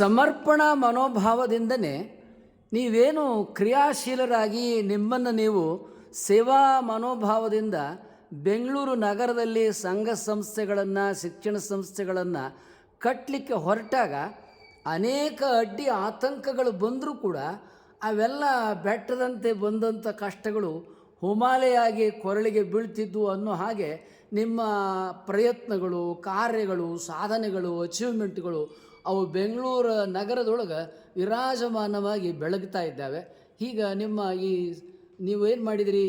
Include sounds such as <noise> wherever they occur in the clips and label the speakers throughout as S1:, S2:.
S1: ಸಮರ್ಪಣಾ ಮನೋಭಾವದಿಂದನೇ ನೀವೇನು ಕ್ರಿಯಾಶೀಲರಾಗಿ ನಿಮ್ಮನ್ನು ನೀವು ಸೇವಾ ಮನೋಭಾವದಿಂದ ಬೆಂಗಳೂರು ನಗರದಲ್ಲಿ ಸಂಘ ಸಂಸ್ಥೆಗಳನ್ನು, ಶಿಕ್ಷಣ ಸಂಸ್ಥೆಗಳನ್ನು ಕಟ್ಟಲಿಕ್ಕೆ ಹೊರಟಾಗ ಅನೇಕ ಅಡ್ಡಿ ಆತಂಕಗಳು ಬಂದರೂ ಕೂಡ ಅವೆಲ್ಲ ಬೆಟ್ಟದಂತೆ ಬಂದಂಥ ಕಷ್ಟಗಳು ಹುಮಾಲೆಯಾಗಿ ಕೊರಳಿಗೆ ಬೀಳ್ತಿದ್ದು ಅನ್ನೋ ಹಾಗೆ ನಿಮ್ಮ ಪ್ರಯತ್ನಗಳು, ಕಾರ್ಯಗಳು, ಸಾಧನೆಗಳು ಅಚೀವ್ಮೆಂಟ್ಗಳು ಅವು ಬೆಂಗಳೂರು ನಗರದೊಳಗೆ ವಿರಾಜಮಾನವಾಗಿ ಬೆಳಗ್ತಾ ಇದ್ದಾವೆ. ಈಗ ನಿಮ್ಮ ಈ ನೀವೇನು ಮಾಡಿದಿರಿ?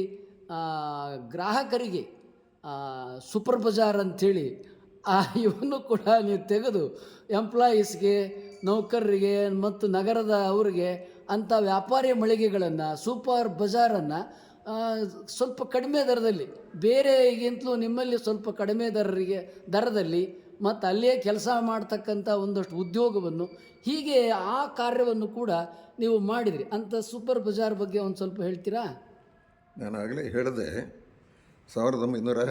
S1: ಗ್ರಾಹಕರಿಗೆ ಸೂಪರ್ ಬಜಾರ್ ಅಂಥೇಳಿ ಆ ಇವನ್ನು ಕೂಡ ನೀವು ತೆಗೆದು ಎಂಪ್ಲಾಯೀಸ್ಗೆ, ನೌಕರರಿಗೆ ಮತ್ತು ನಗರದ ಅವರಿಗೆ ಅಂಥ ವ್ಯಾಪಾರಿ ಮಳಿಗೆಗಳನ್ನು, ಸೂಪರ್ ಬಜಾರನ್ನು ಸ್ವಲ್ಪ ಕಡಿಮೆ ದರದಲ್ಲಿ, ಬೇರೆಗಿಂತಲೂ ನಿಮ್ಮಲ್ಲಿ ಸ್ವಲ್ಪ ಕಡಿಮೆ ದರರಿಗೆ, ದರದಲ್ಲಿ ಮತ್ತು ಅಲ್ಲೇ ಕೆಲಸ ಮಾಡ್ತಕ್ಕಂಥ ಒಂದಷ್ಟು ಉದ್ಯೋಗವನ್ನು ಹೀಗೆ ಆ ಕಾರ್ಯವನ್ನು ಕೂಡ ನೀವು ಮಾಡಿದ್ರಿ. ಅಂತ ಸೂಪರ್ ಬಜಾರ್ ಬಗ್ಗೆ ಒಂದು ಸ್ವಲ್ಪ ಹೇಳ್ತೀರಾ?
S2: ನಾನು ಆಗಲೇ ಹೇಳಿದೆ, ಸಾವಿರದ ಒಂಬೈನೂರ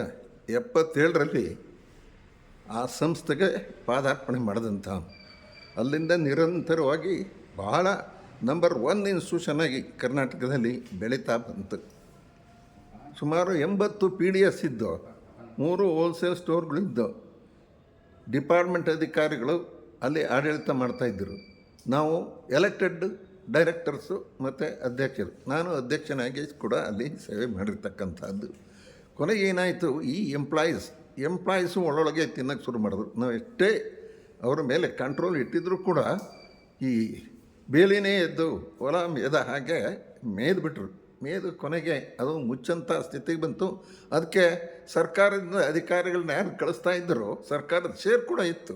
S2: ಎಪ್ಪತ್ತೇಳರಲ್ಲಿ ಆ ಸಂಸ್ಥೆಗೆ ಪಾದಾರ್ಪಣೆ ಮಾಡಿದಂಥ, ಅಲ್ಲಿಂದ ನಿರಂತರವಾಗಿ ಬಹಳ ನಂಬರ್ ಒನ್ ಇನ್ಸ್ಟಿಟ್ಯೂಷನ್ ಆಗಿ ಕರ್ನಾಟಕದಲ್ಲಿ ಬೆಳೀತಾ ಬಂತು. ಸುಮಾರು ಎಂಬತ್ತು ಪಿ ಡಿ ಎಸ್ ಇದ್ದು, ಮೂರು ಹೋಲ್ಸೇಲ್ ಸ್ಟೋರ್ಗಳಿದ್ದು ಡಿಪಾರ್ಟ್ಮೆಂಟ್ ಅಧಿಕಾರಿಗಳು ಅಲ್ಲಿ ಆಡಳಿತ ಮಾಡ್ತಾಯಿದ್ದರು ನಾವು ಎಲೆಕ್ಟೆಡ್ ಡೈರೆಕ್ಟರ್ಸು ಮತ್ತು ಅಧ್ಯಕ್ಷರು. ನಾನು ಅಧ್ಯಕ್ಷನಾಗಿ ಕೂಡ ಅಲ್ಲಿ ಸೇವೆ ಮಾಡಿರ್ತಕ್ಕಂಥದ್ದು. ಕೊನೆಗೆ ಏನಾಯಿತು, ಈ ಎಂಪ್ಲಾಯೀಸ್ ಎಂಪ್ಲಾಯೀಸು ಒಳೊಳಗೆ ತಿನ್ನಕ್ಕೆ ಶುರು ಮಾಡಿದ್ರು. ನಾವು ಎಷ್ಟೇ ಅವರ ಮೇಲೆ ಕಂಟ್ರೋಲ್ ಇಟ್ಟಿದ್ರೂ ಕೂಡ ಈ ಬೇಲಿನೇ ಎದ್ದು ಹೊಲ ಮೇದ ಹಾಗೆ ಮೇದ್ಬಿಟ್ರು ಮೇದು ಕೊನೆಗೆ ಅದು ಮುಚ್ಚಂಥ ಸ್ಥಿತಿಗೆ ಬಂತು. ಅದಕ್ಕೆ ಸರ್ಕಾರದಿಂದ ಅಧಿಕಾರಿಗಳನ್ನ ಯಾರು ಕಳಿಸ್ತಾ ಇದ್ದರು ಸರ್ಕಾರದ ಶೇರ್ ಕೂಡ ಇತ್ತು.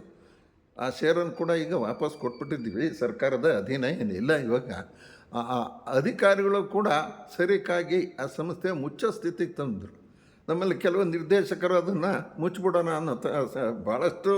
S2: ಆ ಶೇರನ್ನು ಕೂಡ ಈಗ ವಾಪಸ್ ಕೊಟ್ಬಿಟ್ಟಿದ್ದೀವಿ. ಸರ್ಕಾರದ ಅಧೀನ ಏನಿಲ್ಲ ಇವಾಗ. ಆ ಅಧಿಕಾರಿಗಳು ಕೂಡ ಸರಿಕಾಗಿ ಆ ಸಂಸ್ಥೆ ಮುಚ್ಚೋ ಸ್ಥಿತಿಗೆ ತಂದರು. ನಮ್ಮಲ್ಲಿ ಕೆಲವು ನಿರ್ದೇಶಕರು ಅದನ್ನು ಮುಚ್ಚಿಬಿಡೋಣ ಅನ್ನೋ ಭಾಳಷ್ಟು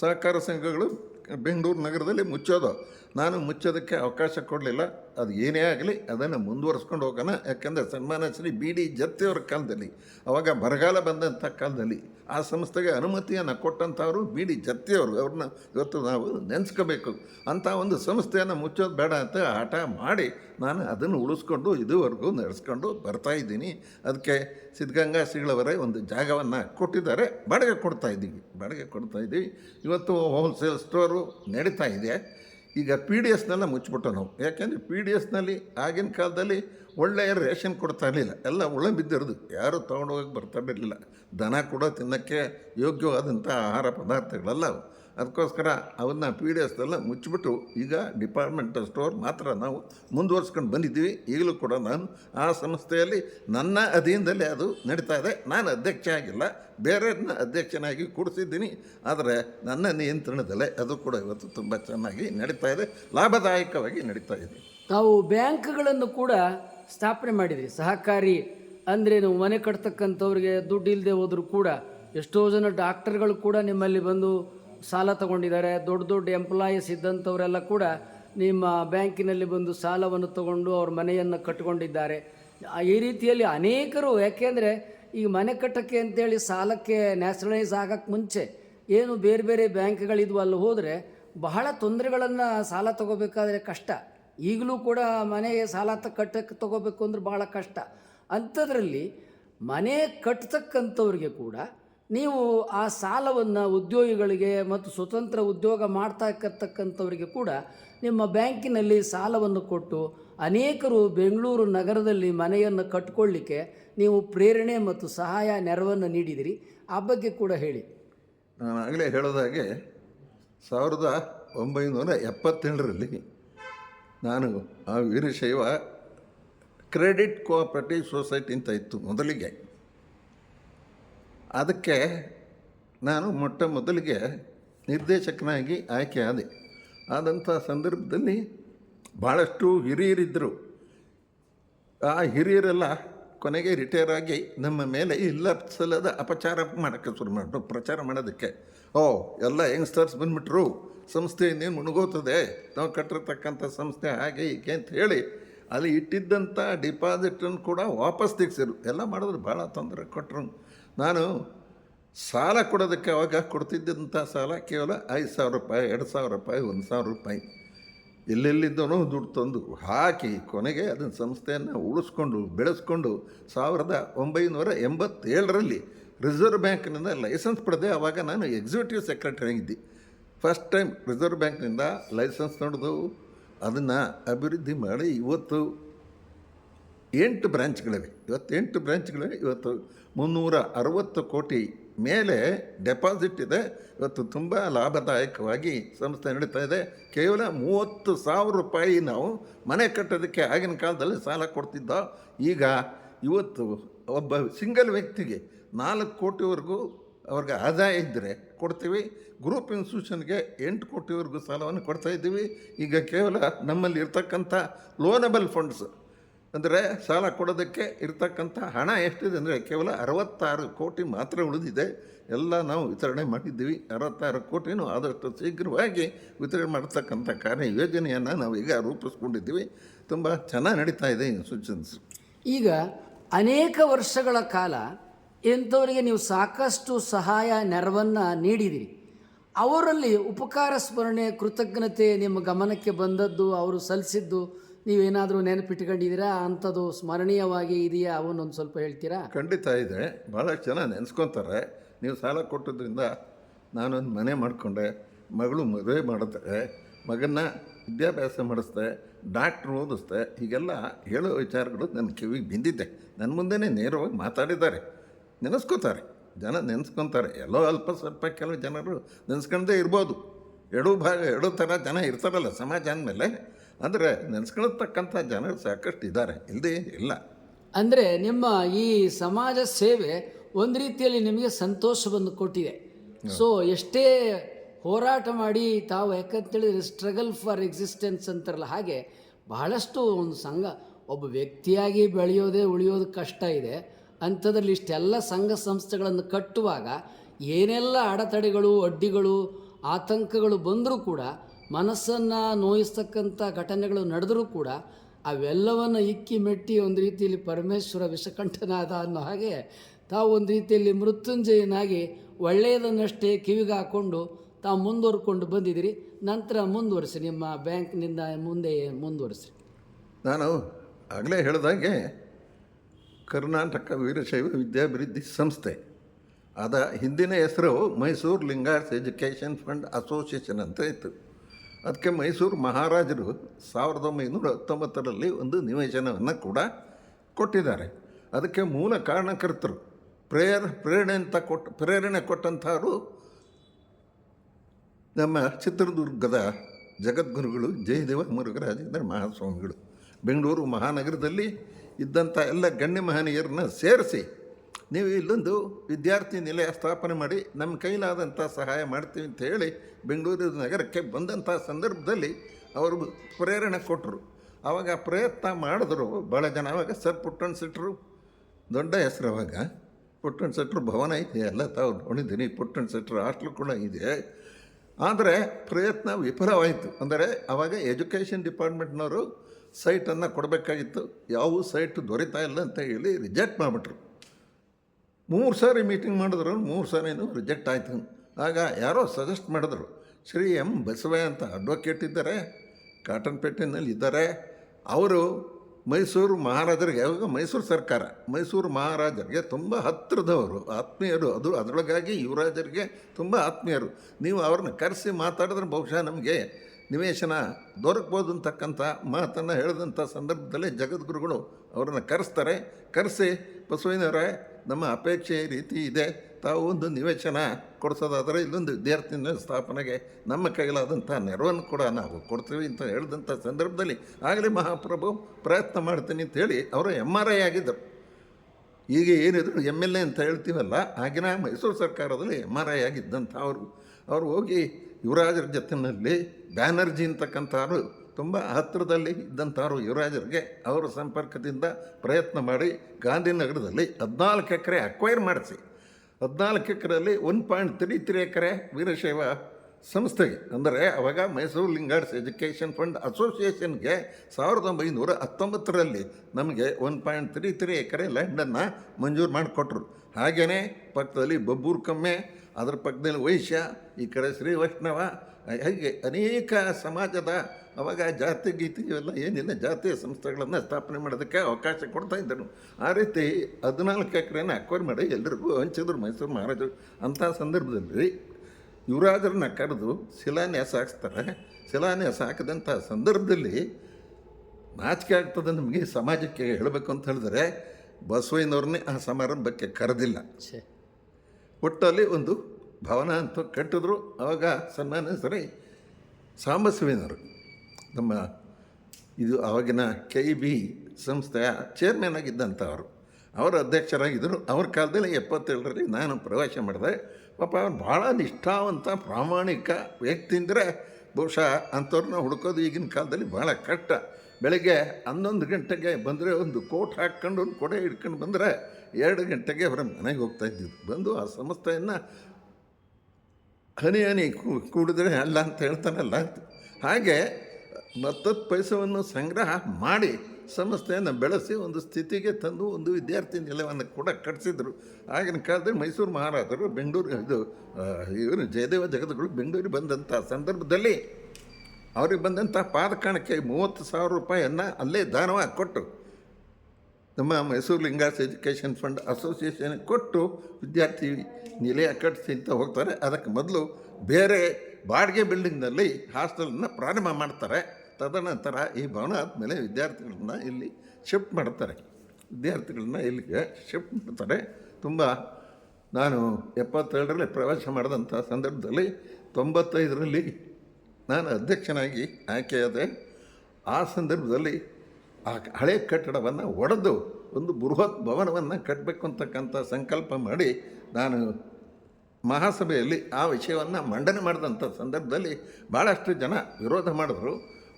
S2: ಸಹಕಾರ ಸಂಘಗಳು ಬೆಂಗಳೂರು ನಗರದಲ್ಲಿ ಮುಚ್ಚೋದು. ನಾನು ಮುಚ್ಚೋದಕ್ಕೆ ಅವಕಾಶ ಕೊಡಲಿಲ್ಲ. ಅದು ಏನೇ ಆಗಲಿ ಅದನ್ನು ಮುಂದುವರಿಸ್ಕೊಂಡು ಹೋಗೋಣ. ಯಾಕೆಂದರೆ ಸನ್ಮಾನ ಶ್ರೀ ಬಿ ಡಿ ಜತ್ತಿಯವರ ಕಾಲದಲ್ಲಿ, ಅವಾಗ ಬರಗಾಲ ಬಂದಂಥ ಕಾಲದಲ್ಲಿ ಆ ಸಂಸ್ಥೆಗೆ ಅನುಮತಿಯನ್ನು ಕೊಟ್ಟಂಥವರು ಬಿ ಡಿ ಜತ್ತಿಯವರು. ಅವ್ರನ್ನ ಇವತ್ತು ನಾವು ನೆನೆಸ್ಕೋಬೇಕು. ಅಂಥ ಒಂದು ಸಂಸ್ಥೆಯನ್ನು ಮುಚ್ಚೋದು ಬೇಡ ಅಂತ ಹಠ ಮಾಡಿ ನಾನು ಅದನ್ನು ಉಳಿಸ್ಕೊಂಡು ಇದುವರೆಗೂ ನಡೆಸ್ಕೊಂಡು ಬರ್ತಾ ಇದ್ದೀನಿ. ಅದಕ್ಕೆ ಸಿದ್ಧಗಂಗಾ ಶ್ರೀಗಳವರೇ ಒಂದು ಜಾಗವನ್ನು ಕೊಟ್ಟಿದ್ದಾರೆ. ಬಾಡಿಗೆ ಕೊಡ್ತಾ ಇದ್ದೀವಿ. ಬಾಡಿಗೆ ಕೊಡ್ತಾ ಇದ್ದೀವಿ. ಇವತ್ತು ಹೋಲ್ಸೇಲ್ ಸ್ಟೋರು ನಡೀತಾ ಇದೆ. ಈಗ ಪಿ ಡಿ ಎಸ್ನೆಲ್ಲ ಮುಚ್ಚಿಬಿಟ್ಟು ನಾವು. ಯಾಕೆಂದರೆ ಪಿ ಡಿ ಎಸ್ನಲ್ಲಿ ಆಗಿನ ಕಾಲದಲ್ಲಿ ಒಳ್ಳೆಯ ರೇಷನ್ ಕೊಡ್ತಾ ಇರಲಿಲ್ಲ. ಎಲ್ಲ ಒಳ್ಳೆ ಬಿದ್ದಿರೋದು ಯಾರು ತೊಗೊಂಡೋಗಿ ಬರ್ತಾ ಇರಲಿಲ್ಲ. ದನ ಕೂಡ ತಿನ್ನೋಕ್ಕೆ ಯೋಗ್ಯವಾದಂಥ ಆಹಾರ ಪದಾರ್ಥಗಳೆಲ್ಲ ಅವು. ಅದಕ್ಕೋಸ್ಕರ ಅವನ್ನ ಪಿ ಡಿ ಎಸ್ದೆಲ್ಲ ಮುಚ್ಚಿಬಿಟ್ಟು ಈಗ ಡಿಪಾರ್ಟ್ಮೆಂಟ್ ಸ್ಟೋರ್ ಮಾತ್ರ ನಾವು ಮುಂದುವರ್ಸ್ಕೊಂಡು ಬಂದಿದ್ದೀವಿ. ಈಗಲೂ ಕೂಡ ನಾನು ಆ ಸಂಸ್ಥೆಯಲ್ಲಿ ನನ್ನ ಅಧೀನದಲ್ಲಿ ಅದು ನಡೀತಾ ಇದೆ. ನಾನು ಅಧ್ಯಕ್ಷ ಆಗಿಲ್ಲ ಬೇರೆಯವ್ರನ್ನ ಅಧ್ಯಕ್ಷನಾಗಿ ಕೂಡಿಸಿದ್ದೀನಿ. ಆದರೆ ನನ್ನ ನಿಯಂತ್ರಣದಲ್ಲೇ ಅದು ಕೂಡ ಇವತ್ತು ತುಂಬ ಚೆನ್ನಾಗಿ ನಡೀತಾ ಇದೆ. ಲಾಭದಾಯಕವಾಗಿ ನಡೀತಾ ಇದೆ.
S1: ತಾವು ಬ್ಯಾಂಕ್ಗಳನ್ನು ಕೂಡ ಸ್ಥಾಪನೆ ಮಾಡಿದ್ರಿ. ಸಹಕಾರಿ ಅಂದರೆ ನೀವು ಮನೆ ಕಟ್ತಕ್ಕಂಥವ್ರಿಗೆ ದುಡ್ಡು ಇಲ್ಲದೆ ಹೋದರೂ ಕೂಡ ಎಷ್ಟೋ ಜನ ಡಾಕ್ಟರ್ಗಳು ಕೂಡ ನಿಮ್ಮಲ್ಲಿ ಬಂದು ಸಾಲ ತಗೊಂಡಿದ್ದಾರೆ, ದೊಡ್ಡ ದೊಡ್ಡ ಎಂಪ್ಲಾಯೀಸ್ ಇದ್ದಂಥವರೆಲ್ಲ ಕೂಡ ನಿಮ್ಮ ಬ್ಯಾಂಕಿನಲ್ಲಿ ಬಂದು ಸಾಲವನ್ನು ತಗೊಂಡು ಅವ್ರ ಮನೆಯನ್ನು ಕಟ್ಟಿಕೊಂಡಿದ್ದಾರೆ ಈ ರೀತಿಯಲ್ಲಿ ಅನೇಕರು ಯಾಕೆಂದರೆ ಈಗ ಮನೆ ಕಟ್ಟಕ್ಕೆ ಅಂತೇಳಿ ಸಾಲಕ್ಕೆ ನ್ಯಾಷನಲೈಸ್ ಆಗಕ್ಕೆ ಮುಂಚೆ ಏನು ಬೇರೆ ಬೇರೆ ಬ್ಯಾಂಕ್ಗಳಿದ್ವು, ಅಲ್ಲಿ ಹೋದರೆ ಬಹಳ ತೊಂದರೆಗಳನ್ನು ಸಾಲ ತಗೋಬೇಕಾದ್ರೆ ಕಷ್ಟ. ಈಗಲೂ ಕೂಡ ಮನೆಗೆ ಸಾಲ ತ ಕಟ್ಟಕ್ಕೆ ತಗೋಬೇಕು ಅಂದ್ರೆ ಭಾಳ ಕಷ್ಟ. ಅಂಥದ್ರಲ್ಲಿ ಮನೆ ಕಟ್ತಕ್ಕಂಥವ್ರಿಗೆ ಕೂಡ ನೀವು ಆ ಸಾಲವನ್ನು ಉದ್ಯೋಗಿಗಳಿಗೆ ಮತ್ತು ಸ್ವತಂತ್ರ ಉದ್ಯೋಗ ಮಾಡ್ತಾ ಇರ್ತಕ್ಕಂಥವ್ರಿಗೆ ಕೂಡ ನಿಮ್ಮ ಬ್ಯಾಂಕಿನಲ್ಲಿ ಸಾಲವನ್ನು ಕೊಟ್ಟು ಅನೇಕರು ಬೆಂಗಳೂರು ನಗರದಲ್ಲಿ ಮನೆಯನ್ನು ಕಟ್ಕೊಳ್ಳಿಕ್ಕೆ ನೀವು ಪ್ರೇರಣೆ ಮತ್ತು ಸಹಾಯ ನೆರವನ್ನು ನೀಡಿದಿರಿ. ಆ ಬಗ್ಗೆ ಕೂಡ ಹೇಳಿ.
S2: ನಾನು ಆಗಲೇ ಹೇಳೋದಾಗೆ ಸಾವಿರದ ಒಂಬೈನೂರ ಎಪ್ಪತ್ತೆಂಟರಲ್ಲಿ ನಾನು ಆ ವೀರಶೈವ ಕ್ರೆಡಿಟ್ ಕೋಆಪರೇಟಿವ್ ಸೊಸೈಟಿ ಅಂತ ಇತ್ತು ಮೊದಲಿಗೆ. ಅದಕ್ಕೆ ನಾನು ಮೊಟ್ಟ ಮೊದಲಿಗೆ ನಿರ್ದೇಶಕನಾಗಿ ಆಯ್ಕೆ ಆದೆ. ಆದಂಥ ಸಂದರ್ಭದಲ್ಲಿ ಭಾಳಷ್ಟು ಹಿರಿಯರಿದ್ದರು. ಆ ಹಿರಿಯರೆಲ್ಲ ಕೊನೆಗೆ ರಿಟೈರ್ ಆಗಿ ನಮ್ಮ ಮೇಲೆ ಇಲ್ಲ ಸಲದ ಅಪಚಾರ ಮಾಡೋಕ್ಕೆ ಶುರು ಮಾಡಿದ್ರು ಪ್ರಚಾರ ಮಾಡೋದಕ್ಕೆ. ಓ, ಎಲ್ಲ ಯಂಗ್ಸ್ಟರ್ಸ್ ಬಂದ್ಬಿಟ್ರು, ಸಂಸ್ಥೆ ಇನ್ನೇನು ಮುಣಗೋತದೆ? ನಾವು ಕಟ್ಟಿರ್ತಕ್ಕಂಥ ಸಂಸ್ಥೆ ಹಾಗೆ ಹೀಗೆ ಅಂತ ಹೇಳಿ ಅಲ್ಲಿ ಇಟ್ಟಿದ್ದಂಥ ಡಿಪಾಸಿಟನ್ನು ಕೂಡ ವಾಪಸ್ ತೆಗ್ಸಿರು. ಎಲ್ಲ ಮಾಡಿದ್ರು ಭಾಳ ತೊಂದರೆ ಕೊಟ್ಟರು ನಾನು ಸಾಲ ಕೊಡೋದಕ್ಕೆ ಅವಾಗ ಕೊಡ್ತಿದ್ದಂಥ ಸಾಲ ಕೇವಲ ಐದು ಸಾವಿರ ರೂಪಾಯಿ, ಎರಡು ಸಾವಿರ ರೂಪಾಯಿ, ಒಂದು ಸಾವಿರ ರೂಪಾಯಿ. ಎಲ್ಲೆಲ್ಲಿದ್ದನೋ ದುಡ್ಡು ತಂದು ಹಾಕಿ ಕೊನೆಗೆ ಅದನ್ನು ಸಂಸ್ಥೆಯನ್ನು ಉಳಿಸ್ಕೊಂಡು, ಬೆಳೆಸ್ಕೊಂಡು ಸಾವಿರದ ಒಂಬೈನೂರ ಎಂಬತ್ತೇಳರಲ್ಲಿ ರಿಸರ್ವ್ ಬ್ಯಾಂಕ್ನಿಂದ ಲೈಸೆನ್ಸ್ ಪಡೆದೆ. ಆವಾಗ ನಾನು ಎಕ್ಸಿಕ್ಯೂಟಿವ್ ಸೆಕ್ರೆಟರಿ ಆಗಿದ್ದೆ. ಫಸ್ಟ್ ಟೈಮ್ ರಿಸರ್ವ್ ಬ್ಯಾಂಕ್ನಿಂದ ಲೈಸೆನ್ಸ್ ನೋಡಿದು ಅದನ್ನು ಅಭಿವೃದ್ಧಿ ಮಾಡಿ ಇವತ್ತು ಎಂಟು ಬ್ರ್ಯಾಂಚ್ಗಳಿವೆ. ಇವತ್ತು ಎಂಟು ಬ್ರ್ಯಾಂಚ್ಗಳಿವೆ. ಇವತ್ತು ಮುನ್ನೂರ ಅರವತ್ತು ಕೋಟಿ ಮೇಲೆ ಡೆಪಾಸಿಟ್ ಇದೆ. ಇವತ್ತು ತುಂಬ ಲಾಭದಾಯಕವಾಗಿ ಸಂಸ್ಥೆ ನಡೀತಾ ಇದೆ. ಕೇವಲ ಮೂವತ್ತು ಸಾವಿರ ರೂಪಾಯಿ ನಾವು ಮನೆ ಕಟ್ಟೋದಕ್ಕೆ ಆಗಿನ ಕಾಲದಲ್ಲಿ ಸಾಲ ಕೊಡ್ತಿದ್ದ, ಈಗ ಇವತ್ತು ಒಬ್ಬ ಸಿಂಗಲ್ ವ್ಯಕ್ತಿಗೆ ನಾಲ್ಕು ಕೋಟಿವರೆಗೂ ಅವ್ರಿಗೆ ಆದಾಯ ಇದ್ದರೆ ಕೊಡ್ತೀವಿ. ಗ್ರೂಪ್ ಇನ್ಸ್ಟಿಟ್ಯೂಷನ್ಗೆ ಎಂಟು ಕೋಟಿವರೆಗೂ ಸಾಲವನ್ನು ಕೊಡ್ತಾ ಇದ್ದೀವಿ. ಈಗ ಕೇವಲ ನಮ್ಮಲ್ಲಿ ಇರ್ತಕ್ಕಂಥ ಲೋನಬಲ್ ಫಂಡ್ಸ್ ಅಂದರೆ ಸಾಲ ಕೊಡೋದಕ್ಕೆ ಇರ್ತಕ್ಕಂಥ ಹಣ ಎಷ್ಟಿದೆ ಅಂದರೆ ಕೇವಲ ಅರವತ್ತಾರು ಕೋಟಿ ಮಾತ್ರ ಉಳಿದಿದೆ. ಎಲ್ಲ ನಾವು ವಿತರಣೆ ಮಾಡಿದ್ದೀವಿ. ಅರವತ್ತಾರು ಕೋಟಿನೂ ಆದಷ್ಟು ಶೀಘ್ರವಾಗಿ ವಿತರಣೆ ಮಾಡ್ತಕ್ಕಂಥ ಕಾರ್ಯ ಯೋಜನೆಯನ್ನು ನಾವು ಈಗ ರೂಪಿಸ್ಕೊಂಡಿದ್ದೀವಿ. ತುಂಬ ಚೆನ್ನಾಗಿ ನಡೀತಾ ಇದೆ ಸೂಚನ್ಸ್
S1: ಈಗ ಅನೇಕ ವರ್ಷಗಳ ಕಾಲ ಇಂಥವರಿಗೆ ನೀವು ಸಾಕಷ್ಟು ಸಹಾಯ, ನೆರವನ್ನು ನೀಡಿದಿರಿ. ಅವರಲ್ಲಿ ಉಪಕಾರ ಸ್ಮರಣೆ, ಕೃತಜ್ಞತೆ ನಿಮ್ಮ ಗಮನಕ್ಕೆ ಬಂದದ್ದು, ಅವರು ಸಲ್ಲಿಸಿದ್ದು ನೀವೇನಾದರೂ ನೆನಪಿಟ್ಕೊಂಡಿದ್ದೀರಾ? ಅಂಥದ್ದು ಸ್ಮರಣೀಯವಾಗಿ ಇದೆಯಾ ಅವನ್ನೊಂದು ಸ್ವಲ್ಪ ಹೇಳ್ತೀರಾ?
S2: ಖಂಡಿತ ಇದೆ. ಭಾಳಷ್ಟು ಜನ ನೆನೆಸ್ಕೊತಾರೆ. ನೀವು ಸಾಲ ಕೊಟ್ಟಿದ್ದರಿಂದ ನಾನೊಂದು ಮನೆ ಮಾಡಿಕೊಂಡೆ. ಮಗಳು ಮದುವೆ ಮಾಡಿದೆ ಮಗನ್ನ ವಿದ್ಯಾಭ್ಯಾಸ ಮಾಡಿಸ್ದೆ, ಡಾಕ್ಟ್ರು ಓದಿಸ್ದೆ, ಹೀಗೆಲ್ಲ ಹೇಳೋ ವಿಚಾರಗಳು ನನ್ನ ಕಿವಿಗೆ ಬಿದ್ದಿದ್ದೆ ನನ್ನ ಮುಂದೆನೇ ನೇರವಾಗಿ ಮಾತಾಡಿದ್ದಾರೆ. ನೆನೆಸ್ಕೊತಾರೆ. ಜನ ನೆನೆಸ್ಕೊತಾರೆ. ಎಲ್ಲೋ ಅಲ್ಪ ಸ್ವಲ್ಪ ಕೆಲವು ಜನರು ನೆನೆಸ್ಕೊಂಡೇ ಇರ್ಬೋದು. ಎರಡೂ ಭಾಗ ಎರಡೂ ಥರ ಜನ ಇರ್ತಾರಲ್ಲ, ಸಮಾಜ ಅಂದಮೇಲೆ. ಅಂದರೆ ನೆನೆಸ್ಕೊಳ್ತಕ್ಕಂಥ ಜನರು ಸಾಕಷ್ಟು ಇದ್ದಾರೆ ಇಲ್ಲದೆ ಇಲ್ಲ.
S1: ಅಂದರೆ ನಿಮ್ಮ ಈ ಸಮಾಜ ಸೇವೆ ಒಂದು ರೀತಿಯಲ್ಲಿ ನಿಮಗೆ ಸಂತೋಷವನ್ನು ಕೊಟ್ಟಿದೆ. ಸೊ ಎಷ್ಟೇ ಹೋರಾಟ ಮಾಡಿ ತಾವು ಯಾಕಂತೇಳಿದ್ರೆ ಸ್ಟ್ರಗಲ್ ಫಾರ್ ಎಕ್ಸಿಸ್ಟೆನ್ಸ್ ಅಂತಾರಲ್ಲ ಹಾಗೆ ಬಹಳಷ್ಟು ಒಂದು ಸಂಘ ಒಬ್ಬ ವ್ಯಕ್ತಿಯಾಗಿ ಬೆಳೆಯೋದೇ ಉಳಿಯೋದು ಕಷ್ಟ ಇದೆ. ಅಂಥದ್ರಲ್ಲಿ ಇಷ್ಟೆಲ್ಲ ಸಂಘ ಸಂಸ್ಥೆಗಳನ್ನು ಕಟ್ಟುವಾಗ ಏನೆಲ್ಲ ಅಡೆತಡೆಗಳು ಅಡ್ಡಿಗಳು ಆತಂಕಗಳು ಬಂದರೂ ಕೂಡ ಮನಸ್ಸನ್ನು ನೋಯಿಸ್ತಕ್ಕಂಥ ಘಟನೆಗಳು ನಡೆದರೂ ಕೂಡ ಅವೆಲ್ಲವನ್ನು ಇಕ್ಕಿ ಮೆಟ್ಟಿ ಒಂದು ರೀತಿಯಲ್ಲಿ ಪರಮೇಶ್ವರ ವಿಷಕಂಠನಾದ ಅನ್ನೋ ಹಾಗೆ ತಾವು ಒಂದು ರೀತಿಯಲ್ಲಿ ಮೃತ್ಯುಂಜಯನಾಗಿ ಒಳ್ಳೆಯದನ್ನಷ್ಟೇ ಕಿವಿಗೆ ಹಾಕ್ಕೊಂಡು ತಾವು ಮುಂದುವರ್ಕೊಂಡು ಬಂದಿದ್ದೀರಿ. ನಂತರ ಮುಂದುವರಿಸಿ, ನಿಮ್ಮ ಬ್ಯಾಂಕ್ನಿಂದ ಮುಂದೆ ಮುಂದುವರಿಸಿ.
S2: ನಾನು ಆಗಲೇ ಹೇಳಿದಾಗೆ ಕರ್ನಾಟಕ ವೀರಶೈವ ವಿದ್ಯಾಭಿವೃದ್ಧಿ ಸಂಸ್ಥೆ. ಅದ ಹಿಂದಿನ ಹೆಸರು ಮೈಸೂರು ಲಿಂಗಾರ್ಸ್ ಎಜುಕೇಷನ್ ಫಂಡ್ ಅಸೋಸಿಯೇಷನ್ ಅಂತ ಇತ್ತು. ಅದಕ್ಕೆ ಮೈಸೂರು ಮಹಾರಾಜರು ಸಾವಿರದ ಒಂಬೈನೂರ ಹತ್ತೊಂಬತ್ತರಲ್ಲಿ ಒಂದು ನಿವೇಶನವನ್ನು ಕೂಡ ಕೊಟ್ಟಿದ್ದಾರೆ. ಅದಕ್ಕೆ ಮೂಲ ಕಾರಣಕರ್ತರು, ಪ್ರೇರ, ಪ್ರೇರಣೆ ಅಂತ ಕೊಟ್ಟು ಪ್ರೇರಣೆ ಕೊಟ್ಟಂಥವರು ನಮ್ಮ ಚಿತ್ರದುರ್ಗದ ಜಗದ್ಗುರುಗಳು, ಜಯದೇವ ಮುರುಘರಾಜೇಂದ್ರ ಮಹಾಸ್ವಾಮಿಗಳು. ಬೆಂಗಳೂರು ಮಹಾನಗರದಲ್ಲಿ ಇದ್ದಂಥ ಎಲ್ಲ ಗಣ್ಯ ಮಹನೀಯರನ್ನ ಸೇರಿಸಿ ನೀವು ಇಲ್ಲೊಂದು ವಿದ್ಯಾರ್ಥಿ ನಿಲಯ ಸ್ಥಾಪನೆ ಮಾಡಿ ನಮ್ಮ ಕೈಲಾದಂಥ ಸಹಾಯ ಮಾಡ್ತೀವಿ ಅಂತ ಹೇಳಿ ಬೆಂಗಳೂರು ನಗರಕ್ಕೆ ಬಂದಂಥ ಸಂದರ್ಭದಲ್ಲಿ ಅವರು ಪ್ರೇರಣೆ ಕೊಟ್ಟರು. ಆವಾಗ ಪ್ರಯತ್ನ ಮಾಡಿದ್ರು ಭಾಳ ಜನ. ಆವಾಗ ಸರ್ ಪುಟ್ಟಣ್ಣ ಸಿಟ್ರು ದೊಡ್ಡ ಹೆಸರು ಅವಾಗ. ಪುಟ್ಟಣ್ಣ ಸೆಟ್ರು ಭವನ ಇದೆ, ಎಲ್ಲ ತಾವು ನೋಡಿದ್ದೀನಿ. ಪುಟ್ಟಣ್ಣ ಸೆಟ್ರು ಹಾಸ್ಟ್ಲು ಕೂಡ ಇದೆ. ಆದರೆ ಪ್ರಯತ್ನ ವಿಫಲವಾಯಿತು. ಅಂದರೆ ಆವಾಗ ಎಜುಕೇಷನ್ ಡಿಪಾರ್ಟ್ಮೆಂಟ್ನವರು ಸೈಟನ್ನು ಕೊಡಬೇಕಾಗಿತ್ತು. ಯಾವ ಸೈಟ್ ದೊರೀತಾ ಇಲ್ಲ ಅಂತ ಹೇಳಿ ರಿಜೆಕ್ಟ್ ಮಾಡಿಬಿಟ್ರು. ಮೂರು ಸಾರಿ ಮೀಟಿಂಗ್ ಮಾಡಿದ್ರು, ಮೂರು ಸಾರಿನೂ ರಿಜೆಕ್ಟ್ ಆಯಿತು. ಆಗ ಯಾರೋ ಸಜೆಸ್ಟ್ ಮಾಡಿದ್ರು, ಶ್ರೀ ಎಂ ಬಸವೆ ಅಂತ ಅಡ್ವೊಕೇಟ್ ಇದ್ದಾರೆ, ಕಾಟನ್ಪೇಟೆನಲ್ಲಿ ಇದ್ದಾರೆ. ಅವರು ಮೈಸೂರು ಮಹಾರಾಜರಿಗೆ, ಯಾವಾಗ ಮೈಸೂರು ಸರ್ಕಾರ, ಮೈಸೂರು ಮಹಾರಾಜರಿಗೆ ತುಂಬ ಹತ್ತಿರದವರು ಆತ್ಮೀಯರು, ಅದು ಅದರೊಳಗಾಗಿ ಯುವರಾಜರಿಗೆ ತುಂಬ ಆತ್ಮೀಯರು. ನೀವು ಅವ್ರನ್ನ ಕರೆಸಿ ಮಾತಾಡಿದ್ರೆ ಬಹುಶಃ ನಮಗೆ ನಿವೇಶನ ದೊರಕ್ಬೋದು ಅಂತಕ್ಕಂಥ ಮಾತನ್ನು ಹೇಳಿದಂಥ ಸಂದರ್ಭದಲ್ಲಿ ಜಗದ್ಗುರುಗಳು ಅವರನ್ನು ಕರೆಸ್ತಾರೆ. ಕರೆಸಿ ಬಸವಯ್ಯನವರೇ ನಮ್ಮ ಅಪೇಕ್ಷೆ ರೀತಿ ಇದೆ. ತಾವು ಒಂದು ನಿವೇಶನ ಕೊಡಿಸೋದಾದರೆ ಇಲ್ಲೊಂದು ವಿದ್ಯಾರ್ಥಿನ ಸ್ಥಾಪನೆಗೆ ನಮ್ಮ ಕೈಲಾದಂಥ ನೆರವನ್ನು ಕೂಡ ನಾವು ಕೊಡ್ತೀವಿ ಅಂತ ಹೇಳಿದಂಥ ಸಂದರ್ಭದಲ್ಲಿ ಆಗಲೇ ಮಹಾಪ್ರಭು, ಪ್ರಯತ್ನ ಮಾಡ್ತೀನಿ ಅಂತ ಹೇಳಿ ಅವರು ಎಂ ಆರ್ ಐ ಆಗಿದ್ದರು. ಈಗ ಏನಿದ್ರು ಎಂ ಎಲ್ ಎ ಅಂತ ಹೇಳ್ತೀವಲ್ಲ, ಆಗಿನ ಮೈಸೂರು ಸರ್ಕಾರದಲ್ಲಿ ಎಂ ಆರ್ ಐ ಆಗಿದ್ದಂಥ ಅವರು. ಅವರು ಹೋಗಿ ಯುವರಾಜರ ಜೊತೆಯಲ್ಲಿ ಬ್ಯಾನರ್ಜಿ ಅಂತಕ್ಕಂಥವ್ರು ತುಂಬ ಹತ್ತಿರದಲ್ಲಿ ಇದ್ದಂಥವ್ರು ಯುವರಾಜರಿಗೆ ಅವರ ಸಂಪರ್ಕದಿಂದ ಪ್ರಯತ್ನ ಮಾಡಿ ಗಾಂಧಿನಗರದಲ್ಲಿ ಹದಿನಾಲ್ಕು ಎಕರೆ ಅಕ್ವೈರ್ ಮಾಡಿಸಿ. ಹದಿನಾಲ್ಕು ಎಕರೆಯಲ್ಲಿ ಒನ್ ಪಾಯಿಂಟ್ ತ್ರೀ ತ್ರೀ ಎಕರೆ ವೀರಶೈವ ಸಂಸ್ಥೆಗೆ. ಅಂದರೆ ಅವಾಗ ಮೈಸೂರು ಲಿಂಗಾರ್ಡ್ಸ್ ಎಜುಕೇಷನ್ ಫಂಡ್ ಅಸೋಸಿಯೇಷನ್ಗೆ ಸಾವಿರದ ಒಂಬೈನೂರ ಹತ್ತೊಂಬತ್ತರಲ್ಲಿ ನಮಗೆ one point three three acre ಲ್ಯಾಂಡನ್ನು ಮಂಜೂರು ಮಾಡಿಕೊಟ್ರು. ಹಾಗೆಯೇ ಪಕ್ಕದಲ್ಲಿ ಬಬ್ಬೂರು ಕಮ್ಮೆ ಅದ್ರ ಪಕ್ಕದಲ್ಲಿ ವೈಶ್ಯ, ಈ ಕಡೆ ಶ್ರೀ ವೈಷ್ಣವ, ಹೀಗೆ ಅನೇಕ ಸಮಾಜದ ಅವಾಗ ಜಾತಿ ಗೀತಿ ಇವೆಲ್ಲ ಏನಿಲ್ಲ, ಜಾತಿಯ ಸಂಸ್ಥೆಗಳನ್ನು ಸ್ಥಾಪನೆ ಮಾಡೋದಕ್ಕೆ ಅವಕಾಶ ಕೊಡ್ತಾ ಇದ್ದರು ಆ ರೀತಿ ಹದಿನಾಲ್ಕು ಎಕರೆನ ಅಕ್ವೈರ್ ಮಾಡಿ ಎಲ್ರಿಗೂ ಹಂಚಿದ್ರು ಮೈಸೂರು ಮಹಾರಾಜರು. ಅಂಥ ಸಂದರ್ಭದಲ್ಲಿ ಯುವರಾಜರನ್ನ ಕರೆದು ಶಿಲಾನ್ಯಾಸ ಹಾಕ್ಸ್ತಾರೆ. ಶಿಲಾನ್ಯಾಸ ಹಾಕಿದಂಥ ಸಂದರ್ಭದಲ್ಲಿ ನಾಚಿಕೆ ಆಗ್ತದೆ ನಮಗೆ ಸಮಾಜಕ್ಕೆ ಹೇಳಬೇಕು ಅಂತ ಹೇಳಿದ್ರೆ ಬಸವಯ್ಯನವ್ರನ್ನೇ ಆ ಸಮಾರಂಭಕ್ಕೆ ಕರೆದಿಲ್ಲ. ಒಟ್ಟಲ್ಲಿ ಒಂದು ಭವನ ಅಂತ ಕಟ್ಟಿದ್ರು ಆವಾಗ ಸನ್ಮಾನ ಸರಿ ಸಾಂಬಸವೇನರು. ನಮ್ಮ ಇದು ಆವಾಗಿನ ಕೆ ಇ ಬಿ ಸಂಸ್ಥೆಯ ಚೇರ್ಮನ್ ಆಗಿದ್ದಂಥವರು. ಅವರು ಅಧ್ಯಕ್ಷರಾಗಿದ್ದರು. ಅವ್ರ ಕಾಲದಲ್ಲಿ ಎಪ್ಪತ್ತೇಳರಲ್ಲಿ ನಾನು ಪ್ರವೇಶ ಮಾಡಿದೆ. ಪಾಪ ಅವ್ರು ಭಾಳ ನಿಷ್ಠಾವಂತ ಪ್ರಾಮಾಣಿಕ ವ್ಯಕ್ತಿ ಅಂದರೆ ಬಹುಶಃ ಅಂಥವ್ರನ್ನ ಹುಡುಕೋದು ಈಗಿನ ಕಾಲದಲ್ಲಿ ಭಾಳ ಕಷ್ಟ. ಬೆಳಗ್ಗೆ ಹನ್ನೊಂದು ಗಂಟೆಗೆ ಬಂದರೆ ಒಂದು ಕೋಟ್ ಹಾಕ್ಕೊಂಡು ಒಂದು ಕೊಡೆ ಹಿಡ್ಕೊಂಡು ಬಂದರೆ ಎರಡು ಗಂಟೆಗೆ ಅವರ ಮನೆಗೆ ಹೋಗ್ತಾ ಇದ್ದಿದ್ದು. ಬಂದು ಆ ಸಂಸ್ಥೆಯನ್ನು ಹನಿ ಹನಿ ಕೂಡಿದ್ರೆ ಅಲ್ಲ ಅಂತ ಹೇಳ್ತಾನಲ್ಲ. ಹಾಗೆ ಮತ್ತೊಂದು ಪೈಸವನ್ನು ಸಂಗ್ರಹ ಮಾಡಿ ಸಂಸ್ಥೆಯನ್ನು ಬೆಳೆಸಿ ಒಂದು ಸ್ಥಿತಿಗೆ ತಂದು ಒಂದು ವಿದ್ಯಾರ್ಥಿ ನಿಲಯವನ್ನು ಕೂಡ ಕಟ್ಟಿಸಿದ್ರು ಆಗಿನ ಕಾಲದಲ್ಲಿ ಮೈಸೂರು ಮಹಾರಾಜರು ಬೆಂಗಳೂರು ಇದು ಇವರು ಜಯದೇವ ಜಗದ್ಗುರು ಬೆಂಗಳೂರಿಗೆ ಬಂದಂಥ ಸಂದರ್ಭದಲ್ಲಿ ಅವ್ರಿಗೆ ಬಂದಂಥ ಪಾದಕಾಣಕ್ಕೆ ಮೂವತ್ತು ಸಾವಿರ ರೂಪಾಯಿಯನ್ನು ಅಲ್ಲೇ ದಾನವಾಗಿ ಕೊಟ್ಟು ನಮ್ಮ ಮೈಸೂರು ಲಿಂಗಾಸ್ ಎಜುಕೇಷನ್ ಫಂಡ್ ಅಸೋಸಿಯೇಷನ್ ಕೊಟ್ಟು ವಿದ್ಯಾರ್ಥಿ ನಿಲಯ ಕಟ್ಟಿಸಿ ಅಂತ ಹೋಗ್ತಾರೆ. ಅದಕ್ಕೆ ಮೊದಲು ಬೇರೆ ಬಾಡಿಗೆ ಬಿಲ್ಡಿಂಗ್ನಲ್ಲಿ ಹಾಸ್ಟೆಲನ್ನು ಪ್ರಾರಂಭ ಮಾಡ್ತಾರೆ. ತದನಂತರ ಈ ಭವನ ಆದಮೇಲೆ ವಿದ್ಯಾರ್ಥಿಗಳನ್ನ ಇಲ್ಲಿ ಶಿಫ್ಟ್ ಮಾಡ್ತಾರೆ. ವಿದ್ಯಾರ್ಥಿಗಳನ್ನ ಇಲ್ಲಿಗೆ ಶಿಫ್ಟ್ ಮಾಡ್ತಾರೆ. ತುಂಬ ನಾನು ಎಪ್ಪತ್ತೇಳರಲ್ಲಿ ಪ್ರವೇಶ ಮಾಡಿದಂಥ ಸಂದರ್ಭದಲ್ಲಿ ತೊಂಬತ್ತೈದರಲ್ಲಿ ನಾನು ಅಧ್ಯಕ್ಷನಾಗಿ ಆಯ್ಕೆಯಾದೆ ಆ ಸಂದರ್ಭದಲ್ಲಿ ಆ ಹಳೆ ಕಟ್ಟಡವನ್ನು ಒಡೆದು ಒಂದು ಬೃಹತ್ ಭವನವನ್ನು ಕಟ್ಟಬೇಕು ಅಂತಕ್ಕಂಥ ಸಂಕಲ್ಪ ಮಾಡಿ ನಾನು ಮಹಾಸಭೆಯಲ್ಲಿ ಆ ವಿಷಯವನ್ನು ಮಂಡನೆ ಮಾಡಿದಂಥ ಸಂದರ್ಭದಲ್ಲಿ ಭಾಳಷ್ಟು ಜನ ವಿರೋಧ ಮಾಡಿದ್ರು.